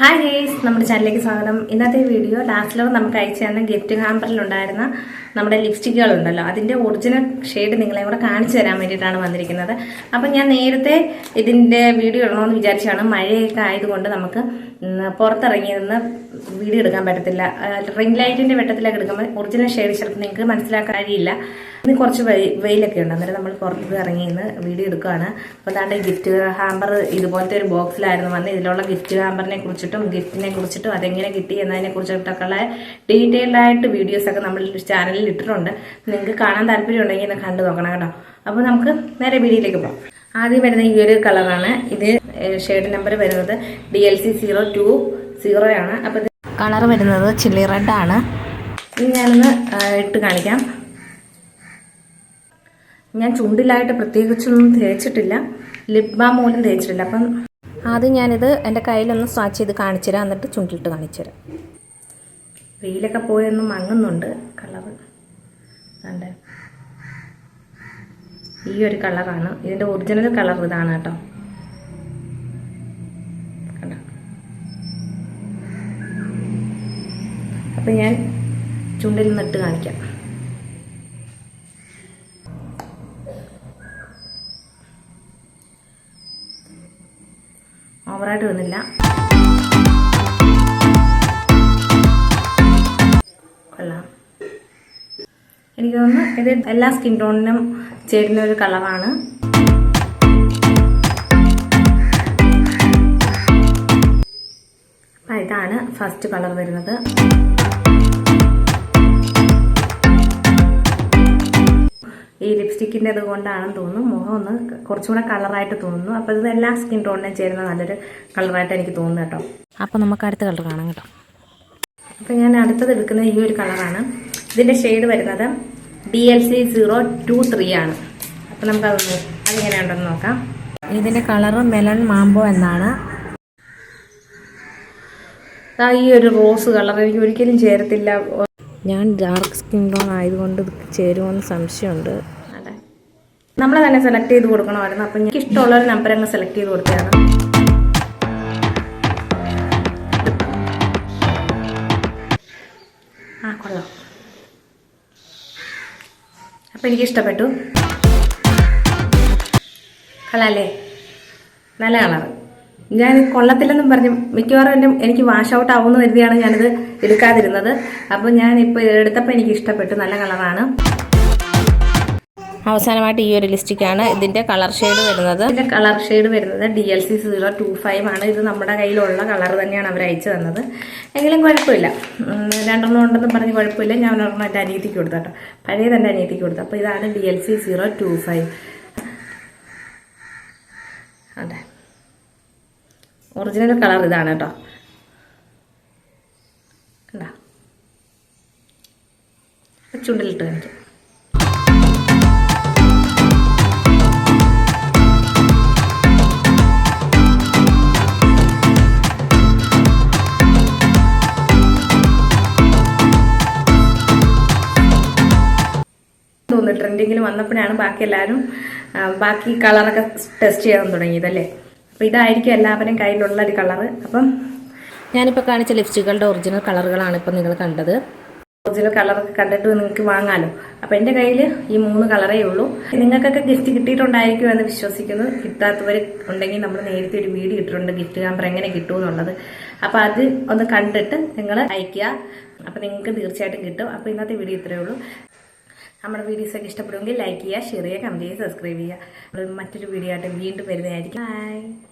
Hi guys നമ്മുടെ ചാനലിലേക്ക് സ്വാഗതം. ഇന്നത്തെ വീഡിയോ ലാസ്റ്റ് ലോ നമുക്ക് അയച്ചു തന്ന ഗിഫ്റ്റ് ഹാമ്പറിലുണ്ടായിരുന്ന നമ്മുടെ ലിപ്സ്റ്റിക്കുകൾ ഉണ്ടല്ലോ അതിന്റെ ഒറിജിനൽ ഷെയ്ഡ് നിങ്ങളെ കൂടെ കാണിച്ചു തരാൻ വേണ്ടിയിട്ടാണ് വന്നിരിക്കുന്നത്. അപ്പം ഞാൻ നേരത്തെ ഇതിന്റെ വീഡിയോ ഇടണമെന്ന് വിചാരിച്ചാണ് മഴയൊക്കെ ആയതുകൊണ്ട് നമുക്ക് പുറത്തിറങ്ങി നിന്ന് വീഡിയോ എടുക്കാൻ പറ്റത്തില്ല. റിംഗ് ലൈറ്റിന്റെ വെട്ടത്തിലൊക്കെ എടുക്കുമ്പോൾ ഒറിജിനൽ ഷെയ്ഡ് ചിലപ്പോൾ നിങ്ങൾക്ക് മനസ്സിലാക്കാൻ കഴിയില്ല. ഇന്ന് കുറച്ച് വെയിലൊക്കെ ഉണ്ട്. അന്നേരം നമ്മൾ പുറത്ത് ഇറങ്ങി നിന്ന് വീഡിയോ എടുക്കുകയാണ്. അപ്പോൾ അതാണ്ട് ഗിഫ്റ്റ് ഹാമ്പർ ഇതുപോലത്തെ ഒരു ബോക്സിലായിരുന്നു വന്ന് ഇതിലുള്ള ഗിഫ്റ്റ് ഹാമ്പറിനെ കുറിച്ചിട്ടും ഗിഫ്റ്റിനെ കുറിച്ചിട്ടും അതെങ്ങനെ കിട്ടി എന്നതിനെ കുറിച്ചിട്ടൊക്കെയുള്ള ഡീറ്റെയിൽഡായിട്ട് ഡീറ്റെയിൽഡ് ആയിട്ട് വീഡിയോസ് ഒക്കെ നമ്മൾ ചാനലിൽ ഇട്ടിട്ടുണ്ട്. നിങ്ങൾക്ക് കാണാൻ താല്പര്യം ഉണ്ടെങ്കിൽ ഒന്ന് കണ്ടു നോക്കണം കേട്ടോ. അപ്പോൾ നമുക്ക് നേരെ വീഡിയോയിലേക്ക് പോകാം. ആദ്യം വരുന്ന ഈ ഒരു കളറാണ് ഇത് ഷെയ്ഡ് നമ്പർ വരുന്നത് D L C zero two zero ആണ്. അപ്പോൾ കളർ വരുന്നത് ചില്ലി റെഡ് ആണ്. ഇനി ഞാനൊന്ന് ഇട്ട് കാണിക്കാം. ഞാൻ ചുണ്ടിലായിട്ട് പ്രത്യേകിച്ചൊന്നും തേച്ചിട്ടില്ല. ലിപ് ബാം പോലും തേച്ചിട്ടില്ല. അപ്പം ആദ്യം ഞാനിത് എന്റെ കയ്യിലൊന്ന് സ്വാച്ച് ചെയ്ത് കാണിച്ചു തരാം എന്നിട്ട് ചുണ്ടിലിട്ട് കാണിച്ചു തരാം വെയിലൊക്കെ പോയൊന്ന് മങ്ങുന്നുണ്ട്. കളറ് കണ്ടേ? ഈ ഒരു കളറാണ് ഇതിന്റെ ഒറിജിനൽ കളർ ഇതാണ് കേട്ടോ. അപ്പം ഞാൻ ചുണ്ടിൽ നിന്നിട്ട് കാണിക്കാം. ഓവറായിട്ട് വന്നില്ല. കൊള്ളാം. എനിക്ക് തോന്നുന്നു ഇത് എല്ലാ സ്കിൻ ടോണിനും ചേരുന്ന ഒരു കളറാണ്. അപ്പം ഇതാണ് ഫസ്റ്റ് കളർ വരുന്നത്. ഈ ലിപ്സ്റ്റിക്കിന്റെ കൊണ്ടാണെന്ന് തോന്നുന്നു. മുഖം ഒന്ന് കുറച്ചും കൂടെ കളറായിട്ട് തോന്നുന്നു. അപ്പോൾ ഇത് എല്ലാ സ്കിൻ ടോണിനും ചേരുന്ന നല്ലൊരു കളറായിട്ട് എനിക്ക് തോന്നുന്നു കേട്ടോ. അപ്പോൾ നമുക്ക് അടുത്ത കളർ കാണാം കേട്ടോ. അപ്പോൾ ഞാൻ അടുത്തത് എടുക്കുന്നത് ഈ ഒരു കളറാണ് ഇതിന്റെ ഷെയ്ഡ് വരുന്നത് D L C zero two three ആണ്. അപ്പോൾ നമുക്കതൊന്ന് അതെങ്ങനെയുണ്ടെന്ന് നോക്കാം. ഇതിന്റെ കളറ് മെലൺ മാമ്പോ എന്നാണ്. ഈ ഒരു റോസ് കളർ എനിക്ക് ഒരിക്കലും ചേരത്തില്ല. ഞാൻ ഡാർക്ക് സ്കിൻ ടോൺ ആയതുകൊണ്ട് ഇത് ചേരുമോന്ന് സംശയമുണ്ട്. നമ്മൾ തന്നെ സെലക്ട് ചെയ്ത് കൊടുക്കണമായിരുന്നു. അപ്പം എനിക്ക് ഇഷ്ടമുള്ള ഒരു നമ്പർ അങ്ങ് സെലക്ട് ചെയ്ത് കൊടുക്കുകയാണ്. ആ കൊള്ളാം. അപ്പം എനിക്ക് ഇഷ്ടപ്പെട്ടു. കളല്ലേ നല്ല കളർ. ഞാൻ കൊള്ളത്തില്ലെന്നും പറഞ്ഞു മിക്കവാറും എന്റെ എനിക്ക് വാഷ് ഔട്ട് ആവുമെന്ന് കരുതിയാണ് ഞാനിത് എടുക്കാതിരുന്നത്. അപ്പോൾ ഞാനിപ്പോൾ എടുത്തപ്പോൾ എനിക്ക് ഇഷ്ടപ്പെട്ടു. നല്ല കളറാണ്. അവസാനമായിട്ട് ഈ ഒരു ലിസ്റ്റിക്കാണ് ഇതിന്റെ കളർ ഷെയ്ഡ് വരുന്നത്. ഇതിന്റെ കളർ ഷെയ്ഡ് വരുന്നത് D L C zero two five ആണ്. ഇത് നമ്മുടെ കയ്യിലുള്ള കളർ തന്നെയാണ് അവർ അയച്ചു തന്നത്. എങ്കിലും കുഴപ്പമില്ല. രണ്ടെണ്ണം ഉണ്ടെന്ന് പറഞ്ഞ് കുഴപ്പമില്ല. ഞാൻ ഒരെണ്ണം എന്റെ അനിയത്തിക്ക് കൊടുത്തു കേട്ടോ. പഴയത് എന്റെ അനിയത്തിക്ക് കൊടുത്തു. അപ്പോൾ ഇതാണ് D L C zero two five അതെ. ഒറിജിനൽ കളർ ഇതാണ് കേട്ടോ. ചുണ്ടിലിട്ട് കാണിക്കാം. തോന്നുന്നു ട്രെൻഡിങ്ങിൽ വന്നപ്പോഴാണ് ബാക്കി എല്ലാവരും ബാക്കി കളറൊക്കെ ടെസ്റ്റ് ചെയ്യാൻ തുടങ്ങിയതല്ലേ അപ്പം ഇതായിരിക്കും എല്ലാവരും കയ്യിലുള്ള ഒരു കളറ്. അപ്പം ഞാനിപ്പോൾ കാണിച്ച ലിപ്സ്റ്റിക്കുകളുടെ ഒറിജിനൽ കളറുകളാണ് ഇപ്പം നിങ്ങൾ കണ്ടത്. ഒറിജിനൽ കളറൊക്കെ കണ്ടിട്ട് നിങ്ങൾക്ക് വാങ്ങാമല്ലോ അപ്പം എന്റെ കയ്യിൽ ഈ മൂന്ന് കളറേ ഉള്ളൂ. നിങ്ങൾക്കൊക്കെ ഗിഫ്റ്റ് കിട്ടിയിട്ടുണ്ടായിരിക്കും എന്ന് വിശ്വസിക്കുന്നു. കിട്ടാത്തവർ ഉണ്ടെങ്കിൽ നമ്മൾ നേരത്തെ ഒരു വീഡിയോ ഇട്ടിട്ടുണ്ട് ഗിഫ്റ്റ് നമ്പർ എങ്ങനെ കിട്ടുമെന്നുള്ളത് അപ്പോൾ അത് ഒന്ന് കണ്ടിട്ട് നിങ്ങൾ അയക്കുക അപ്പം നിങ്ങൾക്ക് തീർച്ചയായിട്ടും കിട്ടും. അപ്പോൾ ഇന്നത്തെ വീഡിയോ ഇത്രയേ ഉള്ളൂ. നമ്മുടെ വീഡിയോസ് ഒക്കെ ഇഷ്ടപ്പെടുമെങ്കിൽ ലൈക്ക് ചെയ്യുക ഷെയർ ചെയ്യുക കമന്റ് ചെയ്യുക സബ്സ്ക്രൈബ് ചെയ്യുക. മറ്റൊരു വീഡിയോ ആയിട്ട് വീണ്ടും വരുന്നതായിരിക്കും. ബൈ